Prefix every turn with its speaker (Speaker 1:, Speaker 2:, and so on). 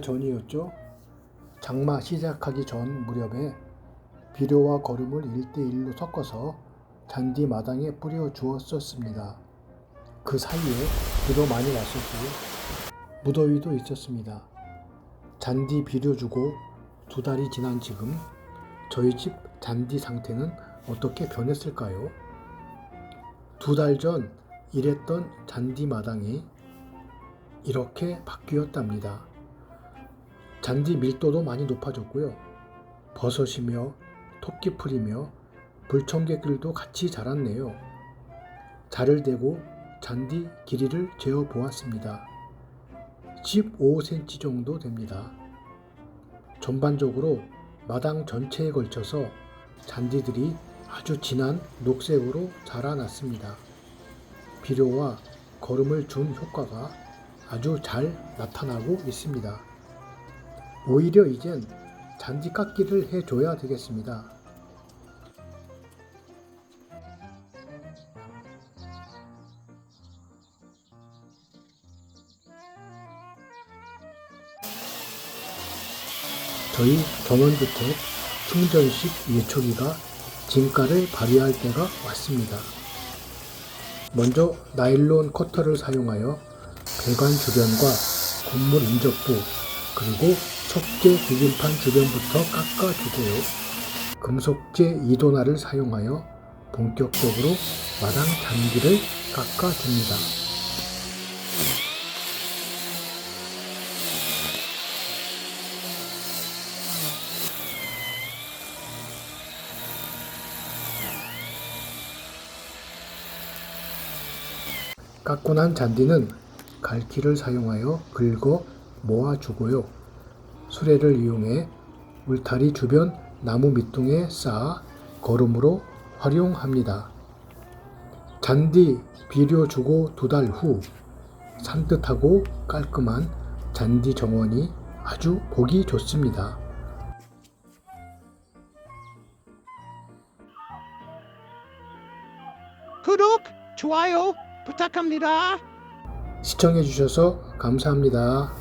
Speaker 1: 전이었죠. 장마 시작하기 전 무렵에 비료와 거름을 1대1로 섞어서 잔디 마당에 뿌려 주었었습니다. 그 사이에 비도 많이 왔었고 무더위도 있었습니다. 잔디 비료 주고 두 달이 지난 지금 저희 집 잔디 상태는 어떻게 변했을까요? 두 달 전 일했던 잔디 마당이 이렇게 바뀌었답니다. 잔디 밀도도 많이 높아졌고요. 버섯이며 토끼풀이며 불청객들도 같이 자랐네요. 자를 대고 잔디 길이를 재어 보았습니다. 15cm 정도 됩니다. 전반적으로 마당 전체에 걸쳐서 잔디들이 아주 진한 녹색으로 자라났습니다. 비료와 거름을 준 효과가 아주 잘 나타나고 있습니다. 오히려 이젠 잔디 깎기를 해줘야 되겠습니다. 저희 경원주택 충전식 예초기가 진가를 발휘할 때가 왔습니다. 먼저 나일론 커터를 사용하여 배관 주변과 건물 인접부 그리고 석재 디딤판 주변부터 깎아주고요. 금속재 이도날을 사용하여 본격적으로 마당 잔디를 깎아줍니다. 깎고 난 잔디는 갈퀴를 사용하여 긁어 모아주고요. 수레를 이용해 울타리 주변 나무 밑둥에 쌓아 거름으로 활용합니다. 잔디 비료 주고 두 달 후 산뜻하고 깔끔한 잔디 정원이 아주 보기 좋습니다.
Speaker 2: 구독, 좋아요 부탁합니다.
Speaker 1: 시청해주셔서 감사합니다.